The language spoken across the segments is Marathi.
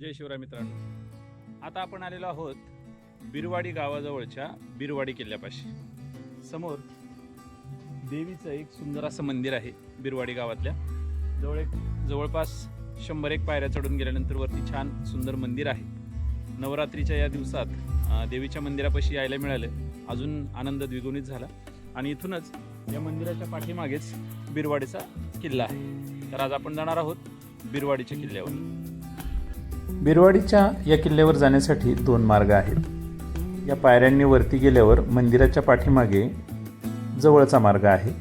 जय शिवराय मित्रांनो. आता आपण आलेलो आहोत बिरवाडी गावाजवळच्या बिरवाडी किल्ल्यापाशी. समोर देवीचं एक सुंदर असं मंदिर आहे बिरवाडी गावातल्या. जवळ एक जवळपास शंभर एक पायऱ्या चढून गेल्यानंतर वरती छान सुंदर मंदिर आहे. नवरात्रीच्या या दिवसात देवीच्या मंदिरापाशी यायला मिळालं. अजून आनंद द्विगुणित झाला. आणि इथूनच या मंदिराच्या पाठीमागेच बिरवाडीचा किल्ला आहे. तर आज आपण जाणार आहोत बिरवाडीच्या किल्ल्यावर. बिरवाडीच्या या किल्ल्यावर जाण्यासाठी दोन मार्ग आहेत. या पायऱ्यांनी वरती गेल्यावर मंदिराच्या पाठीमागे जवळचा मार्ग आहे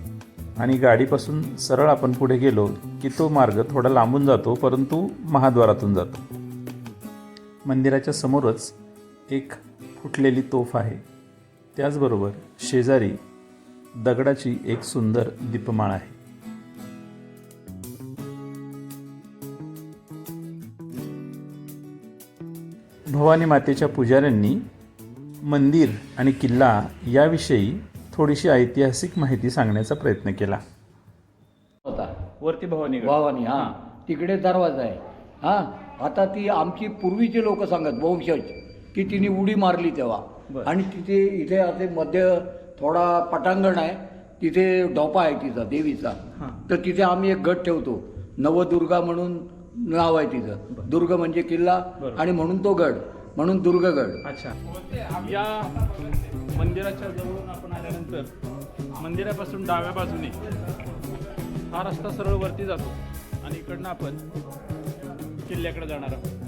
आणि गाडीपासून सरळ आपण पुढे गेलो की तो मार्ग थोडा लांबून जातो परंतु महाद्वारातून जातो. मंदिराच्या समोरच एक फुटलेली तोफ आहे. त्याचबरोबर शेजारी दगडाची एक सुंदर दीपमाळ आहे. भवानी मातेच्या पुजाऱ्यांनी मंदिर आणि किल्ला याविषयी थोडीशी ऐतिहासिक माहिती सांगण्याचा प्रयत्न केला. होता. वरती भवानी भावानी हा. तिकडे दरवाजा आहे. हा? आता ती आमची पूर्वीचे लोक सांगत वंशज की तिने उडी मारली तेव्हा. आणि तिथे इथे असे मध्य थोडा पटांगण आहे. तिथे डोपा आहे तिचा देवीचा. हां. तर तिथे आम्ही एक गट ठेवतो. नवदुर्गा म्हणून नाव आहे तिचं दुर्ग म्हणजे किल्ला. आणि म्हणून तो गड म्हणून दुर्गगड. अच्छा. या मंदिराच्या जवळून आपण आल्यानंतर मंदिरापासून डाव्या बाजूने हा रस्ता सरळ वरती जातो आणि इकडनं आपण किल्ल्याकडे जाणार आहोत.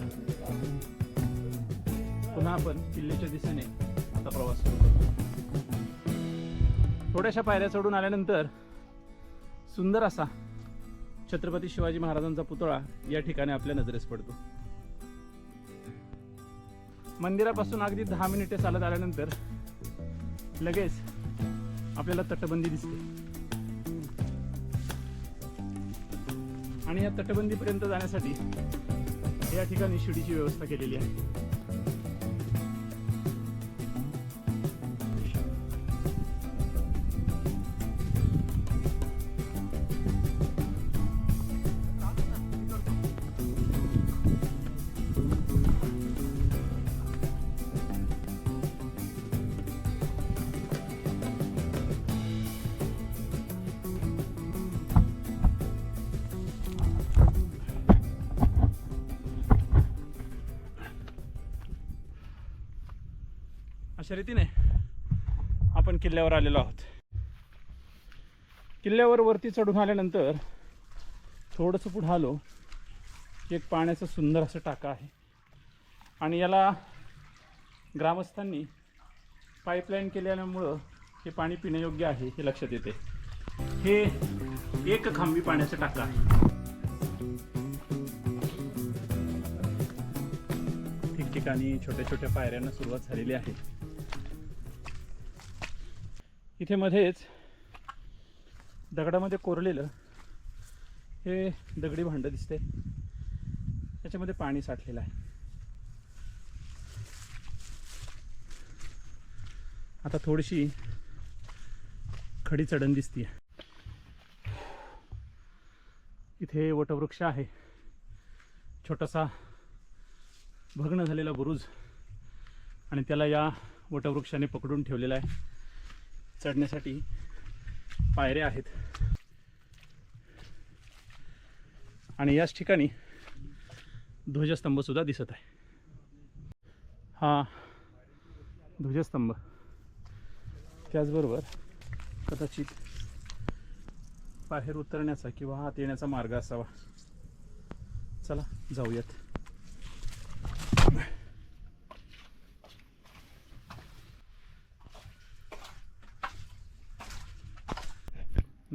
पुन्हा आपण किल्ल्याच्या दिशेने आता प्रवास सुरू करतो. थोड्याशा पायऱ्या चढून आल्यानंतर सुंदर असा छत्रपती शिवाजी महाराजांचा पुतळा या ठिकाणी आपल्या नजरेस पडतो. मंदिरापासून अगदी दहा मिनिटे चालत आल्यानंतर लगेच आपल्याला तटबंदी दिसते. आणि या तटबंदीपर्यंत जाण्यासाठी या ठिकाणी शिडीची व्यवस्था केलेली आहे. अशा रीतीने आपण किल्ल्यावर आलेलो आहोत. किल्ल्यावर वरती चढून आल्यानंतर थोडंसं पुढं आलो की एक पाण्याचं सुंदर असं टाका आहे. आणि याला ग्रामस्थांनी पाईपलाईन केल्यामुळं हे पाणी पिण्यायोग्य आहे हे लक्षात येते. हे एक खांबी पाण्याचं टाका आहे. ठिकठिकाणी छोट्या छोट्या पायऱ्यांना सुरुवात झालेली आहे. इथे मध्येच दगडामध्ये कोरलेलं हे दगडी भांडं दिसते त्याच्यामध्ये पाणी साठलेलं आहे. आता थोडीशी खडी चढण दिसते इथे वटवृक्ष आहे. छोटासा भग्न झालेला बुरुज आणि त्याला या वटवृक्षाने पकडून ठेवलेला आहे. चढण्यासाठी पायऱ्या आहेत. आणि याच ठिकाणी ध्वजस्तंभ सुद्धा दिसत आहे. हा ध्वजस्तंभ. त्याचबरोबर कदाचित बाहेर उतरण्याचा किंवा हात येण्याचा मार्ग असावा. चला जाऊयात.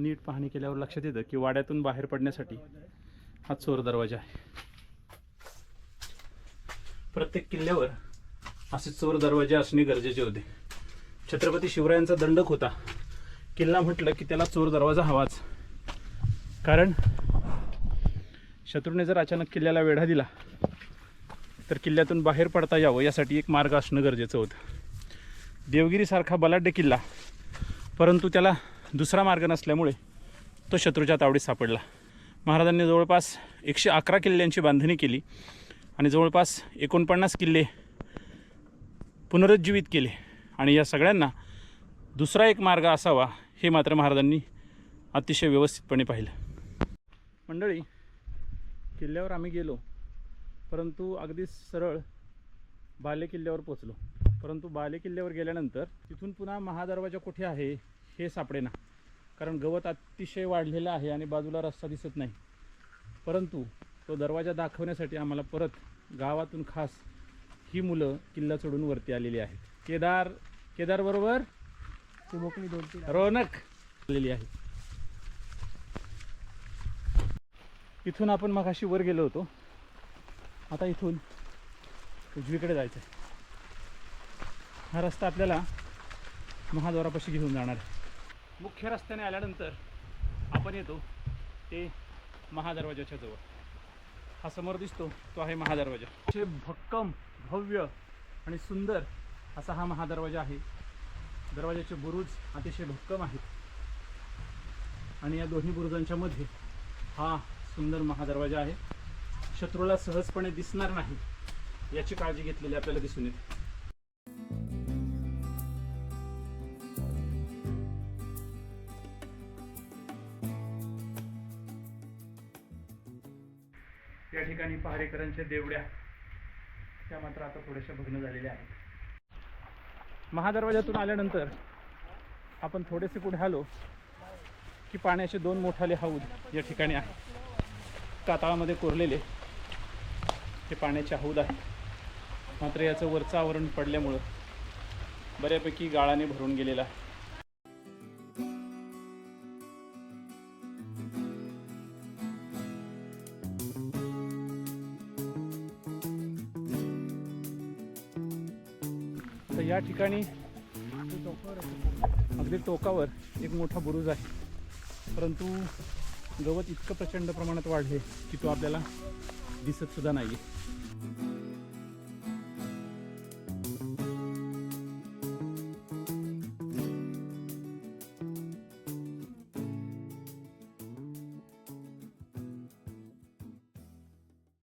नीट पाहणी केल्यावर लक्षात येतं की वाड्यातून बाहेर पडण्यासाठी हा चोर दरवाजा आहे. प्रत्येक किल्ल्यावर असे चोर दरवाजे असणे गरजेचे होते. छत्रपती शिवरायांचा दंडक होता किल्ला म्हटलं की त्याला चोर दरवाजा हवाच. कारण शत्रूने जर अचानक किल्ल्याला वेढा दिला तर किल्ल्यातून बाहेर पडता यावं यासाठी एक मार्ग असणं गरजेचं होतं. देवगिरीसारखा बलाढ्य किल्ला परंतु त्याला दुसरा मार्ग नसल्यामुळे तो शत्रूच्या तावडीत सापडला. महाराजांनी जवळपास एकशे अकरा किल्ल्यांची बांधणी केली आणि जवळपास एकोणपन्नास किल्ले पुनरुज्जीवित केले आणि या सगळ्यांना दुसरा एक मार्ग असावा हे मात्र महाराजांनी अतिशय व्यवस्थितपणे पाहिलं. मंडळी किल्ल्यावर आम्ही गेलो परंतु अगदी सरळ बाले किल्ल्यावर पोचलो. परंतु बाले किल्ल्यावर गेल्यानंतर तिथून पुन्हा महादरवाजा कुठे आहे? हे सापडेना. कारण गवत अतिशय वाढलेलं आहे आणि बाजूला रस्ता दिसत नाही. परंतु तो दरवाजा दाखवण्यासाठी आम्हाला परत गावातून खास ही मुलं किल्ला चढून वरती आलेली आहेत. केदार केदार बरोबर? रौनक आलेली आहे. इथून आपण मगाशी वर गेलो होतो. आता इथून उजवीकडे जायचं आहे हा रस्ता आपल्याला महाद्वारापाशी घेऊन जाणार आहे. मुख्य रस्त्याने आल्यानंतर आपण येतो ते महादरवाजाच्या जवळ. हा समोर दिसतो तो आहे महादरवाजा. अतिशय भक्कम भव्य आणि सुंदर असा हा महादरवाजा आहे. दरवाजाचे बुरुज अतिशय भक्कम आहेत. आणि या दोन्ही बुरुजांच्या मध्ये हा सुंदर महादरवाजा आहे. शत्रूला सहजपणे दिसणार नाही याची काळजी घेतलेली आपल्याला दिसून येते. या ठिकाणी पहारेकरांच्या देवड्या. त्या मात्र आता थोड्याशा भग्न झालेल्या आहेत. महादरवाज्यातून आल्यानंतर आपण थोडेसे पुढे आलो की पाण्याचे दोन मोठाले हौद या ठिकाणी आहे कातळामध्ये कोरलेले हे पाण्याचे हौद आहे मात्र याचं वरचं आवरण पडल्यामुळं बऱ्यापैकी गाळाने भरून गेलेलं आहे. तर या ठिकाणी अगदी टोकावर एक मोठा बुरुज आहे. परंतु गवत इतकं प्रचंड प्रमाणात वाढले की तो आपल्याला दिसत सुद्धा नाही